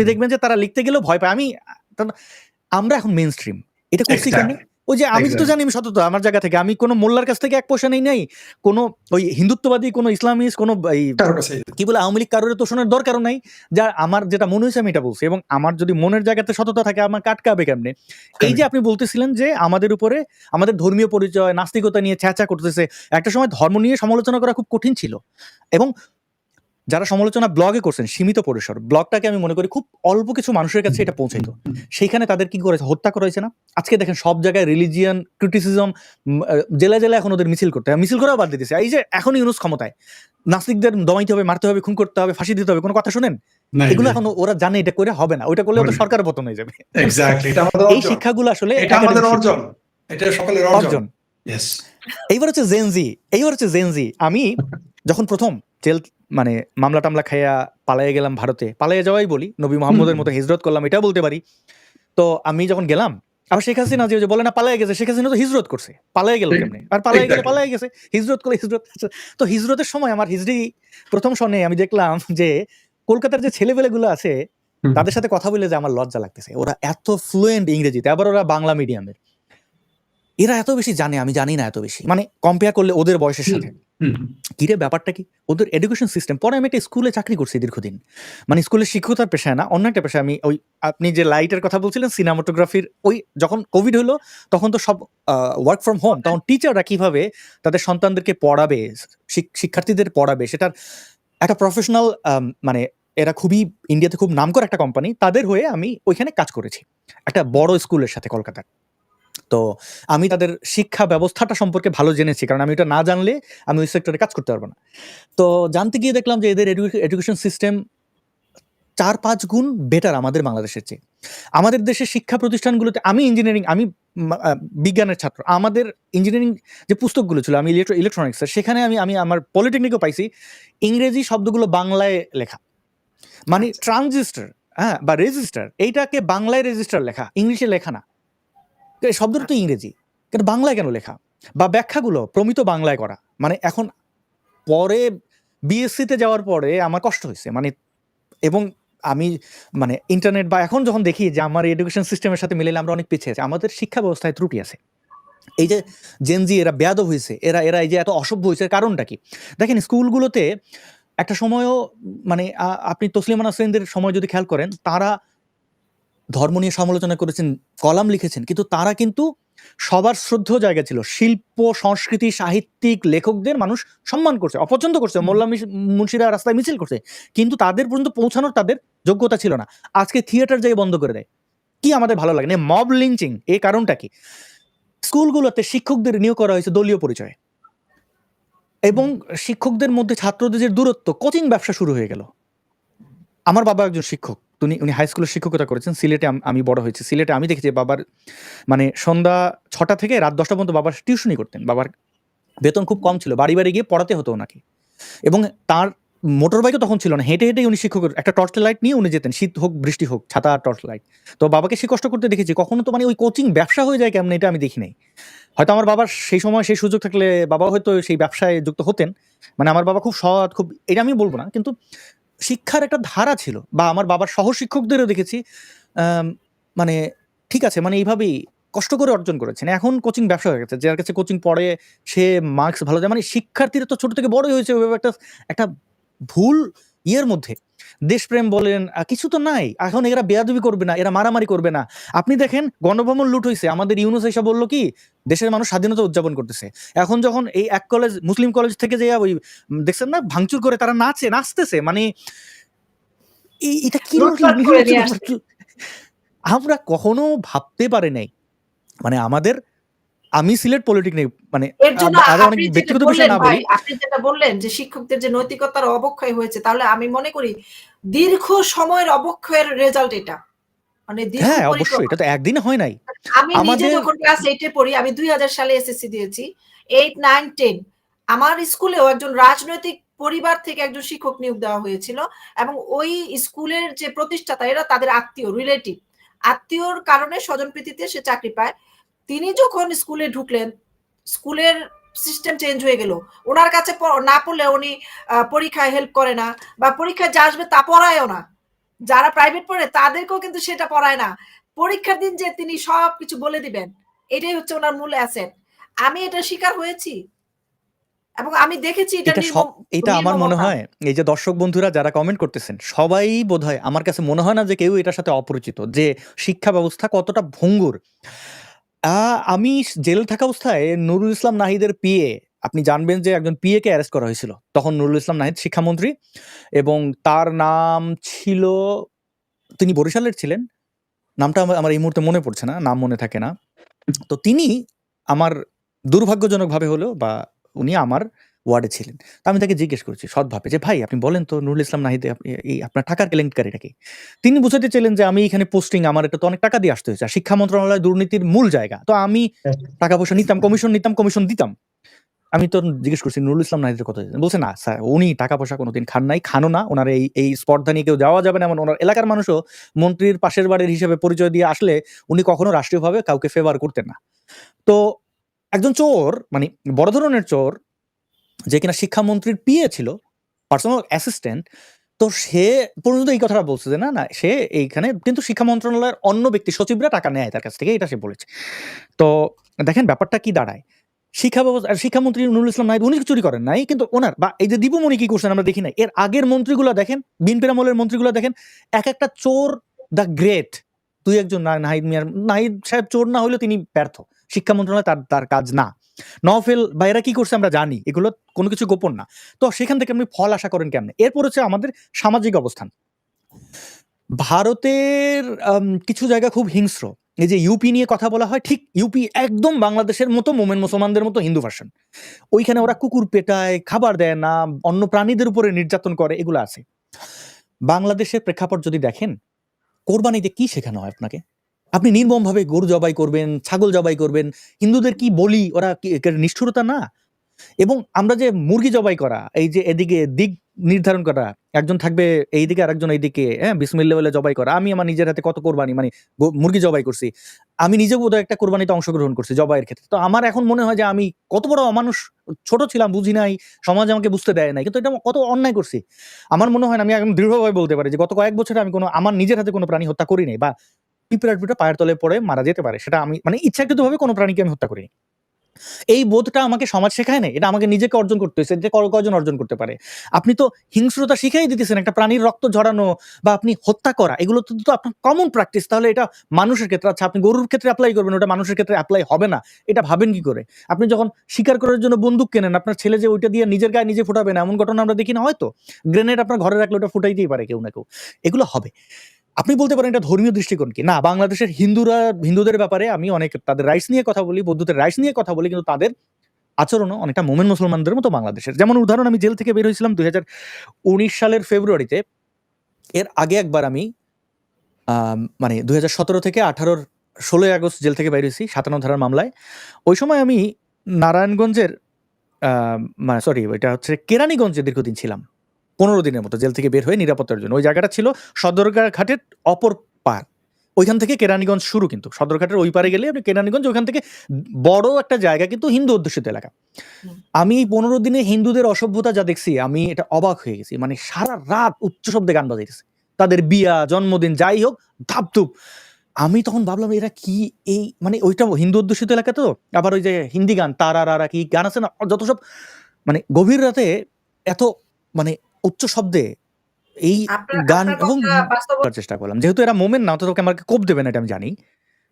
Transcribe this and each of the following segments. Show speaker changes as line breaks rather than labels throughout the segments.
আপনি দেখবেন যে তারা লিখতে গেলেও ভয় পায়। আমি আমরা এখন মেন স্ট্রিম এটা করছি কেন ওই যে আমি তো জানি আমি সততা আমার জায়গা থেকে। আমি কোনো মোল্লার কাছ থেকে এক পয়সা নেই নাই। কোনো ওই হিন্দুত্ববাদী কোনো ইসলামিস্ট কোনো এই কি বলে আওয়ামী লীগ কারোর তো শোনার দরকারও নাই। যা আমার যেটা মনে হয়েছে আমি এটা বলছি। এবং আমার যদি মনের জায়গাতে সততা থাকে আমার কাটকাবে কেমনে? এই যে আপনি বলতেছিলেন যে আমাদের উপরে আমাদের ধর্মীয় পরিচয় নাস্তিকতা নিয়ে ছ্যাঁচা করতেছে একটা সময় ধর্ম নিয়ে সমালোচনা করা খুব কঠিন ছিল। এবং যারা সমালোচনা ব্লগে করছেন সীমিত পরিসর ব্লগটাকে আমি মনে করি খুব অল্প কিছু মানুষের কাছে এটা পৌঁছাইতো। সেইখানে তাদের কি করেছে? হত্যা করা হয়েছে না? আজকে দেখেন সব জায়গায় রিলিজিয়ান ক্রিটিসিজম জেলায় জেলায় এখন ওদের মিছিল করতে হয়। মিছিল করাও বাদ দিতেছে। এই যে এখন ইউনুস ক্ষমতায় নাস্তিকদের দমাইতে হবে মারতে হবে খুন করতে হবে ফাঁসি দিতে হবে কোনো কথা শোনেন? এগুলো এখন ওরা জানে এটা করে হবে না। ওইটা করলে তো। সরকার পতন হয়ে যাবে। এই শিক্ষাগুলো আসলে
এটা আমাদের অর্জন। এটা সকলের অর্জন।
এইবার হচ্ছে জেনজি এইবার হচ্ছে জেনজি আমি যখন প্রথম জেল মানে মামলা টামলা খাইয়া পালাইয়া গেলাম ভারতে। পালাইয়া যাওয়াই বলি নবী মোহাম্মদের মতো হিজরত করলাম এটা বলতে পারি। তো আমি যখন গেলাম আবার শেখ হাসিনা যে বলে না পালাইয়া গেছে শেখ হাসিনা তো হিজরত করছে পালাইয়া গেল। আর পালাইয়া গেলে. পালাইয়া গেছে হিজরত করলে হিজরত তো হিজরতের সময় আমার হিজরি প্রথম সনে আমি দেখলাম যে কলকাতার যে ছেলেপেলেগুলো আছে তাদের সাথে কথা বলে যে আমার লজ্জা লাগতেছে। ওরা এত ফ্লুয়েন্ট ইংরেজিতে আবার ওরা বাংলা মিডিয়ামের এরা এত বেশি জানে আমি জানি না এত বেশি। মানে কম্পেয়ার করলে ওদের বয়সের সাথে। কিরে ব্যাপারটা কি? ওদের এডুকেশন সিস্টেম পরে আমি একটা স্কুলে চাকরি করছি দীর্ঘদিন। মানে স্কুলের শিক্ষকতার পেশায় না অন্য একটা পেশায় আমি ওই আপনি যে লাইটের কথা বলছিলেন সিনেমাটোগ্রাফির ওই যখন কোভিড হলো তখন তো সব ওয়ার্ক ফ্রম হোম তখন টিচাররা কীভাবে তাদের সন্তানদেরকে পড়াবে শিক- শিক্ষার্থীদের পড়াবে সেটার একটা প্রফেশনাল মানে এরা খুবই ইন্ডিয়াতে খুব নামকর একটা কোম্পানি তাদের হয়ে আমি ওইখানে কাজ করেছি। একটা বড় স্কুলের সাথে কলকাতার। তো আমি তাদের শিক্ষা ব্যবস্থাটা সম্পর্কে ভালো জেনেছি কারণ আমি এটা না জানলে আমি ওই সেক্টরে কাজ করতে পারব না। তো জানতে গিয়ে দেখলাম যে এদের এডুকেশন সিস্টেম চার পাঁচ গুণ বেটার আমাদের বাংলাদেশের চেয়ে। আমাদের দেশের শিক্ষা প্রতিষ্ঠানগুলোতে আমি ইঞ্জিনিয়ারিং আমি বিজ্ঞানের ছাত্র। আমাদের ইঞ্জিনিয়ারিং যে পুস্তকগুলো ছিল আমি ইলেকট্রো ইলেকট্রনিক্সের সেখানে আমি আমি আমার পলিটেকনিকও পাইছি ইংরেজি শব্দগুলো বাংলায় লেখা। মানে ট্রানজিস্টার হ্যাঁ বা রেজিস্টার এইটাকে বাংলায় রেজিস্টার লেখা ইংলিশে লেখা না। এই শব্দটা তো ইংরেজি। কিন্তু বাংলায় কেন লেখা? বা ব্যাখ্যাগুলো প্রমিত বাংলায় করা। মানে এখন পরে বিএসসিতে যাওয়ার পরে আমার কষ্ট হয়েছে। মানে এবং আমি মানে ইন্টারনেট বা এখন যখন দেখি যে আমার এডুকেশন সিস্টেমের সাথে মিলে আমরা অনেক পিছিয়ে আছি, আমাদের শিক্ষা ব্যবস্থায় ত্রুটি আছে। এই যে জেনজি এরা বেয়াদব হয়েছে, এরা এরা এই যে এত অসভ্য হয়েছে কারণটা কি? দেখেন স্কুলগুলোতে একটা সময়ও মানে আপনি তসলিমা নাসরিনদের সময় যদি খেয়াল করেন, তারা ধর্ম নিয়ে সমালোচনা করেছেন কলাম লিখেছেন কিন্তু তারা কিন্তু সবার শ্রদ্ধ জায়গা ছিল। শিল্প সংস্কৃতি সাহিত্যিক লেখকদের মানুষ সম্মান করছে অপছন্দ করছে মোল্লা মুন্সিরা রাস্তায় মিছিল করছে কিন্তু তাদের পর্যন্ত পৌঁছানোর তাদের যোগ্যতা ছিল না। আজকে থিয়েটার যাই বন্ধ করে দেয় কি আমাদের ভালো লাগে? না মব লিঞ্চিং এই কারণটা কি? স্কুলগুলোতে শিক্ষকদের নিয়োগ করা হয়েছে দলীয় পরিচয়ে। এবং শিক্ষকদের মধ্যে ছাত্রদের যে দূরত্ব কোচিং ব্যবসা শুরু হয়ে গেল। আমার বাবা একজন শিক্ষক। উনি উনি হাই স্কুলের শিক্ষকতা করেছেন, সিলেটে আমি বড় হয়েছি। সিলেটে আমি দেখেছি বাবার মানে সন্ধ্যা ছটা থেকে রাত দশটা পর্যন্ত বাবার টিউশনই করতেন। বাবার বেতন খুব কম ছিল। বাড়ি বাড়ি গিয়ে পড়াতে হতো ওনাকে। এবং তার মোটর বাইকও তখন ছিল না। হেঁটে হেঁটে উনি শিক্ষক একটা টর্চ লাইট নিয়ে উনি যেতেন। শীত হোক, বৃষ্টি হোক, ছাতা টর্চ লাইট তো বাবাকে সে কষ্ট করতে দেখেছি। কখনো তো মানে ওই কোচিং ব্যবসা হয়ে যায় কেমন, এটা আমি দেখি নাই। হয়তো আমার বাবার সেই সময় সেই সুযোগ থাকলে বাবা হয়তো সেই ব্যবসায় যুক্ত হতেন। মানে আমার বাবা খুব সৎ, খুব, এটা আমি বলব না। কিন্তু শিক্ষার একটা ধারা ছিল, বা আমার বাবার সহশিক্ষকদেরও দেখেছি মানে ঠিক আছে মানে এইভাবেই কষ্ট করে অর্জন করেছেন। এখন কোচিং ব্যবসা হয়ে গেছে, যার কাছে কোচিং পড়ে, সে মার্কস ভালো যায় মানে শিক্ষার্থীরা তো ছোট থেকে বড়ই হয়েছে, ওইভাবে একটা একটা ভুল ইয়ের মধ্যে। দেশপ্রেম বলেন কিছু তো নাই। এখন এরা বেয়াদবি করবে না এরা মারামারি করবে না। আপনি দেখেন গণভবন লুট হয়েছে আমাদের ইউনুস এসে বলল কি দেশের মানুষ স্বাধীনতা উদযাপন করতেছে। এখন যখন এই এক কলেজ মুসলিম কলেজ থেকে যে ওই দেখছেন না ভাঙচুর করে তারা নাচে নাচতেছে। মানে এটা কি। আমরা কখনো ভাবতে পারি নাই। মানে আমাদের আমি সিলেট পলিটেকনিক মানে
এর জন্য
আ- আরও অনেক ব্যক্তিগত বিষয় না বলি।
আপনি যেটা বললেন যে শিক্ষকদের যে নৈতিকতার অবক্ষয় হয়েছে তাহলে আমি মনে করি দীর্ঘ সময়ের অবক্ষয়ের রেজাল্ট এটা। মানে
হ্যাঁ অবশ্যই এটা তো একদিনে হয় নাই।
আমি নিজে যখন ক্লাস এইটে পড়ি আমি দুই হাজার সালে এসএসসি দিয়েছি এইট নাইন টেন আমার স্কুলেও একজন রাজনৈতিক পরিবার থেকে একজন শিক্ষক নিয়োগ দেওয়া হয়েছিল এবং ওই স্কুলের যে প্রতিষ্ঠাতা এরা তাদের আত্মীয় রিলেটিভ আত্মীয়র কারণে স্বজনপ্রীতিতে সে চাকরি পায়। তিনি যখন স্কুলে ঢুকলেন স্কুলের সিস্টেম চেঞ্জ হয়ে গেল। ওনার কাছে না পড়লে উনি পরীক্ষায় হেল্প করে না বা পরীক্ষায় যা আসবে তা পড়ায়ও না। যারা প্রাইভেট পড়ে তাদেরকেও কিন্তু সেটা পড়ায় না। পরীক্ষার দিন যে তিনি সবকিছু বলে দিবেন এটাই হচ্ছে ওনার মূল অ্যাসেট আমি এটা শিকার হয়েছি এবং আমি দেখেছি এটা
এটা সব এটা আমার মনে হয় এই যে দর্শক বন্ধুরা যারা কমেন্ট করতেছেন সবাই বোধহয় আমার কাছে মনে হয় না যে কেউ এটার সাথে অপরিচিত যে শিক্ষা ব্যবস্থা কতটা ভঙ্গুর। আমি জেলে থাকা অবস্থায় নুরুল ইসলাম নাহিদের পিএ, আপনি জানবেন যে একজন পিএ কে অ্যারেস্ট করা হয়েছিল। তখন নুরুল ইসলাম নাহিদ শিক্ষামন্ত্রী এবং তার নাম ছিল, তিনি বরিশালের ছিলেন। নামটা আমার এই মুহূর্তে মনে পড়ছে না, নাম মনে থাকে না। তো তিনি আমার দুর্ভাগ্যজনকভাবে হলো বা উনি আমার ওয়ার্ডে ছিলেন। তো আমি তাকে জিজ্ঞেস করছি সৎভাবে যে ভাই আপনি বলেন তো নুরুল ইসলাম নাহিদে এই আপনার টাকার কেলেঙ্কারিটা কি? তিনি বুঝাতে চাইলেন যে আমি এখানে পোস্টিং আমার এটা তো অনেক টাকা দিয়ে আসতে হয়েছে। আর শিক্ষা মন্ত্রণালয় দুর্নীতির মূল জায়গা। তো আমি টাকা পয়সা নিতাম কমিশন নিতাম কমিশন দিতাম। আমি তো জিজ্ঞেস করছি নুরুল ইসলাম নাহিদের কথা বলছে না স্যার উনি টাকা পয়সা কোনোদিন খান নাই খানো না। ওনার এই এই স্পর্ধা নিয়ে কেউ যাওয়া যাবে না এমন ওনার এলাকার মানুষও মন্ত্রীর পাশের বাড়ির হিসেবে পরিচয় দিয়ে আসলে উনি কখনো রাষ্ট্রীয়ভাবে কাউকে ফেভার করতেন না। তো একজন চোর মানে বড় ধরনের চোর যে কিনা শিক্ষামন্ত্রীর পিএ ছিল পার্সোনাল অ্যাসিস্ট্যান্ট তো সে পর্যন্ত এই কথাটা বলছে যে না না, সে এইখানে কিন্তু শিক্ষা মন্ত্রণালয়ের অন্য ব্যক্তি সচিবরা টাকা নেয় তার কাছ থেকে এটা সে বলেছে। তো দেখেন ব্যাপারটা কি দাঁড়ায়? শিক্ষা ব্যবস্থা শিক্ষামন্ত্রী নুরুল ইসলাম নাহিদ, উনি চুরি করেন নাই, কিন্তু ওনার বা এই যে দীপমণি কি করছেন আমরা দেখি নাই, এর আগের মন্ত্রীগুলো দেখেন বিনপির আমলের মন্ত্রীগুলো দেখেন, এক একটা চোর দ্য গ্রেট। দুই একজন নাহিদ মিয়ার, নাহিদ সাহেব চোর না হলেও তিনি ব্যর্থ। শিক্ষা মন্ত্রণালয় তার তার কাজ না। নফেল বা এরা কি করছে আমরা জানি, এগুলো কোনো কিছু গোপন না। তো সেখান থেকে আপনি ফল আশা করেন কেমনে? এরপর হচ্ছে আমাদের সামাজিক অবস্থান। ভারতের কিছু জায়গা খুব হিংস্র। এই যে ইউপি নিয়ে কথা বলা হয়, ঠিক ইউপি একদম বাংলাদেশের মতো মোমেন মুসলমানদের মতো হিন্দু ভার্সন ওইখানে ওরা কুকুর পেটায়, খাবার দেয় না, অন্য প্রাণীদের উপরে নির্যাতন করে, এগুলো আছে। বাংলাদেশের প্রেক্ষাপট যদি দেখেন, কোরবানিতে কি শেখানো হয় আপনাকে? আপনি নির্মমভাবে গরু জবাই করবেন, ছাগল জবাই করবেন, হিন্দুদের কি বলি? ওরা নিষ্ঠুরতা না? এবং আমরা যে মুরগি জবাই করা, এই যে এদিকে দিক নির্ধারণ করা, একজন থাকবে এইদিকে আর একজন এইদিকে হ্যাঁ বিসমিল্লা বলে জবাই করা, আমি আমার নিজের হাতে কত কোরবানি মানে মুরগি জবাই করছি, আমি নিজেও বোধহয় একটা কোরবানিতে অংশগ্রহণ করছি জবাইয়ের ক্ষেত্রে। তো আমার এখন মনে হয় যে আমি কত বড় অমানুষ, ছোট ছিলাম, বুঝি নাই, সমাজ আমাকে বুঝতে দেয় নাই, কিন্তু এটা কত অন্যায় করছি। আমার মনে হয় না, আমি এখন দৃঢ়ভাবে বলতে পারি যে গত কয়েক বছরে আমি কোনো, আমার নিজের হাতে কোনো প্রাণী হত্যা করি নাই, বা পিঁপড়ার পিঁপড়া পায়ের তলে পড়ে মারা যেতে পারে। সেটা আমি মানে ইচ্ছাকৃতভাবে কোনো প্রাণীকে আমি হত্যা করিনি। এই বোধটা আমাকে সমাজ শেখায় না এটা আমাকে নিজেকে অর্জন করতে হয়েছে যে কজন অর্জন করতে পারে। আপনি তো হিংস্রতা শিখাই দিতেছেন, একটা প্রাণীর রক্ত ঝরানো বা আপনি হত্যা করা, এগুলো তো তো আপনার কমন প্র্যাকটিস তাহলে এটা মানুষের ক্ষেত্রে আচ্ছা আপনি গরুর ক্ষেত্রে অ্যাপ্লাই করবেন, ওটা মানুষের ক্ষেত্রে অ্যাপ্লাই হবে না। এটা ভাবেন কি করে? আপনি যখন শিকার করার জন্য বন্দুক কেনেন, আপনার ছেলে যে ওইটা দিয়ে নিজের গায়ে নিজে ফুটাবে না, এমন ঘটনা আমরা দেখি না, হয়তো? গ্রেনেড আপনার ঘরে রাখলে ওটা ফুটাইতেই পারে কেউ না কেউ। এগুলো হবে। আপনি বলতে পারেন এটা ধর্মীয় দৃষ্টিকোণ কি? না, বাংলাদেশের হিন্দুরা, হিন্দুদের ব্যাপারে আমি অনেক তাদের রাইটস নিয়ে কথা বলি, বৌদ্ধদের রাইটস নিয়ে কথা বলি, কিন্তু তাদের আচরণও অনেকটা মোমেন মুসলমানদের মতো বাংলাদেশের। যেমন উদাহরণ, আমি জেল থেকে বের হয়েছিলাম দুই সালের ফেব্রুয়ারিতে। এর আগে একবার আমি মানে দুই থেকে আঠারোর ষোলোই আগস্ট জেল থেকে বের হয়েছি, সাতান্ন ধারার মামলায়। ওই সময় আমি নারায়ণগঞ্জের মানে সরি ওইটা হচ্ছে কেরানীগঞ্জে দীর্ঘদিন ছিলাম। পনেরো দিনের মতো জেল থেকে বের হয়ে নিরাপত্তার জন্য। ওই জায়গাটা ছিল সদরঘাট ঘাটের অপর পার ওইখান থেকে কেরানীগঞ্জ শুরু কিন্তু। সদরঘাটের ওই পারে গেলে আপনি কেরানীগঞ্জ ওইখান থেকে বড় একটা জায়গা কিন্তু হিন্দু অধ্যুষিত এলাকা। আমি এই পনেরো দিনে হিন্দুদের অসভ্যতা যা দেখছি আমি এটা অবাক হয়ে গেছি। মানে সারা রাত উচ্চ শব্দে গান বাজাইতেছে। তাদের বিয়া জন্মদিন যাই হোক ধাপধুপ। আমি তখন ভাবলাম এরা কি এই মানে ওইটা হিন্দু অধ্যুষিত এলাকা তো? আবার ওই যে হিন্দি গান তারা রারা কি গান আছে না? যত সব মানে গভীর রাতে এত মানে উচ্চ শব্দে এই গান এবং চেষ্টা করলাম। যেহেতু এরা মোমেন না তো তোকে আমাকে কোপ দেবে না এটা আমি জানি।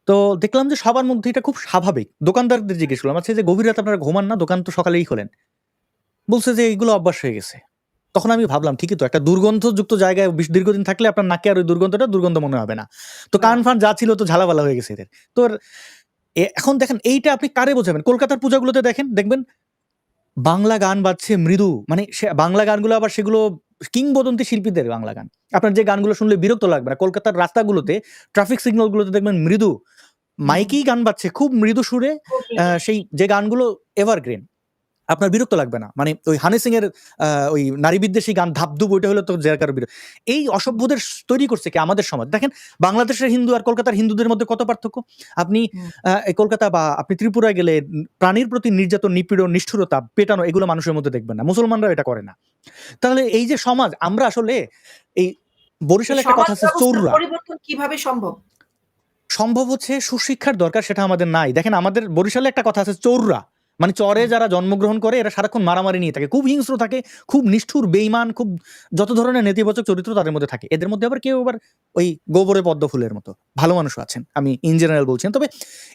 তো দেখলাম যে সবার মধ্যে এটা খুব স্বাভাবিক। দোকানদারদের জিজ্ঞেস করলাম আচ্ছা যে গভীর রাতে আপনারা ঘুমান না দোকান তো সকালেই খোলেন। বলছে যে এইগুলো অভ্যাস হয়ে গেছে। তখন আমি ভাবলাম ঠিকই তো একটা দুর্গন্ধযুক্ত জায়গায় বেশ দীর্ঘদিন থাকলে আপনার নাকে আর ওই দুর্গন্ধটা দুর্গন্ধ মনে হবে না। তো কান ফান যা ছিল তো ঝালাবালা হয়ে গেছে এদের। তো এখন দেখেন এইটা আপনি কারে বোঝাবেন? কলকাতার পূজাগুলোতে দেখেন দেখবেন বাংলা গান বাজছে মৃদু। মানে সে- বাংলা গানগুলো আবার সেগুলো কিংবদন্তি শিল্পীদের বাংলা গান। আপনার যে গানগুলো শুনলে বিরক্ত লাগবে না কলকাতার রাস্তাগুলোতে ট্রাফিক সিগন্যালগুলোতে দেখবেন মৃদু। মাইকেই গান বাজছে খুব মৃদু সুরে সেই যে গানগুলো এভারগ্রিন আপনার বিরক্ত লাগবে না। মানে ওই হানি সিং এর আহ, ওই নারী বিদ্বেষী গান ধাপধুপ ওইটা হলো তো জেরকার বিরোধ এই অসভ্যদের তৈরি করছে কি? আমাদের সমাজ। দেখেন বাংলাদেশের হিন্দু আর কলকাতার হিন্দুদের মধ্যে কত পার্থক্য? আপনি কলকাতা বা আপনি ত্রিপুরায় গেলে প্রাণীর প্রতি নির্যাতন নিপীড়ন নিষ্ঠুরতা পেটানো এগুলো মানুষের মধ্যে দেখবেন না। মুসলমানরা এটা করে না। তাহলে এই যে সমাজ আমরা আসলে এই বরিশালে একটা কথা আছে চৌররা।
পরিবর্তন কীভাবে সম্ভব?
সম্ভব হচ্ছে সুশিক্ষার দরকার সেটা আমাদের নাই। দেখেন আমাদের বরিশালে একটা কথা আছে চোররা। মানে চরে যারা জন্মগ্রহণ করে, এরা সারাক্ষণ মারামারি নিয়ে থাকে। খুব হিংস্র থাকে, খুব নিষ্ঠুর বেইমান খুব যত ধরনের নেতিবাচক চরিত্র তাদের মধ্যে থাকে। এদের মধ্যে আবার কেউ আবার ওই গোবরে পদ্ম ফুলের মতো। ভালো মানুষও আছেন, আমি ইন জেনারেল বলছেন তবে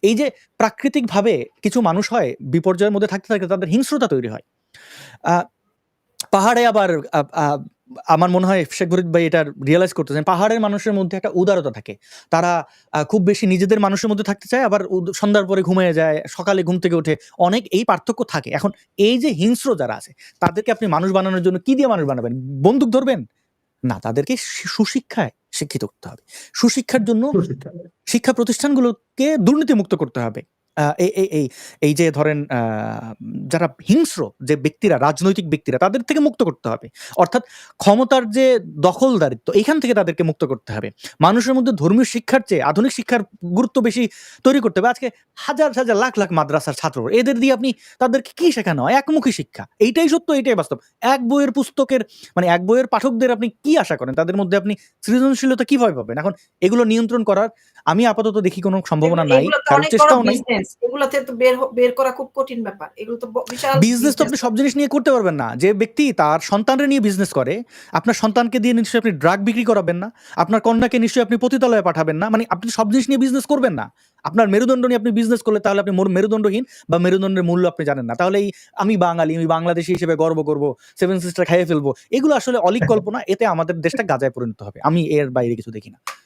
এই যে প্রাকৃতিকভাবে কিছু মানুষ হয়, বিপর্যয়ের মধ্যে থাকতে থাকতে তাদের হিংস্রতা তৈরি হয়। পাহাড়ে আবার আমার মনে হয় শেখ ফরিদ ভাই এটা রিয়েলাইজ করতেছেন। পাহাড়ের মানুষের মধ্যে একটা উদারতা থাকে। তারা খুব বেশি নিজেদের মানুষের মধ্যে থাকতে চায় আবার সন্ধ্যার পরে ঘুমিয়ে যায় সকালে ঘুম থেকে ওঠে। অনেক এই পার্থক্য থাকে। এখন এই যে হিংস্র যারা আছে তাদেরকে আপনি মানুষ বানানোর জন্য কি দিয়ে মানুষ বানাবেন? বন্দুক ধরবেন? না তাদেরকে সুশিক্ষায় শিক্ষিত করতে হবে। সুশিক্ষার জন্য শিক্ষা প্রতিষ্ঠানগুলোকে দুর্নীতি মুক্ত করতে হবে। এই এই- এই এই যে ধরেন আহ, যারা হিংস্র যে ব্যক্তিরা রাজনৈতিক ব্যক্তিরা তাদের থেকে মুক্ত করতে হবে। অর্থাৎ ক্ষমতার যে দখলদারিত্ব এখান থেকে তাদেরকে মুক্ত করতে হবে। মানুষের মধ্যে ধর্মীয় শিক্ষার চেয়ে আধুনিক শিক্ষার গুরুত্ব বেশি তৈরি করতে হবে। আজকে হাজার হাজার লাখ লাখ মাদ্রাসার ছাত্র এদের দিয়ে আপনি তাদেরকে কি শেখানো? হয় একমুখী শিক্ষা। এইটাই সত্য এইটাই বাস্তব। এক বইয়ের পুস্তকের মানে এক বইয়ের পাঠকদের আপনি কি আশা করেন? তাদের মধ্যে আপনি সৃজনশীলতা কীভাবে পাবেন? এখন এগুলো নিয়ন্ত্রণ করার আমি আপাতত দেখি কোনো সম্ভাবনা নাই কারোর চেষ্টাও নাই।
বিজনেস এগুলোতে তো বের বের করা খুব কঠিন ব্যাপার। এগুলো তো বিশাল
বিজনেস তো আপনি সব জিনিস নিয়ে করতে পারবেন না। যে ব্যক্তি তার সন্তানরে নিয়ে বিজনেস করে আপনার সন্তানকে দিয়ে নিশ্চয়ই আপনি ড্রাগ বিক্রি করাবেন না আপনার কন্যাকে নিশ্চয়ই আপনি পতিতালয়ে পাঠাবেন না। মানে আপনি সব জিনিস নিয়ে বিজনেস করবেন না। আপনার মেরুদণ্ড নিয়ে আপনি বিজনেস করলে তাহলে আপনি মোর- মেরুদণ্ডহীন বা মেরুদণ্ডের মূল্য আপনি জানেন না। তাহলে এই আমি বাঙালি আমি বাংলাদেশি হিসেবে গর্ব করব সেভেন সিস্টার খাইয়ে ফেলব। এগুলো আসলে অলিক কল্পনা এতে আমাদের দেশটা গাজায় পরিণত হবে। আমি এর বাইরে কিছু দেখি না।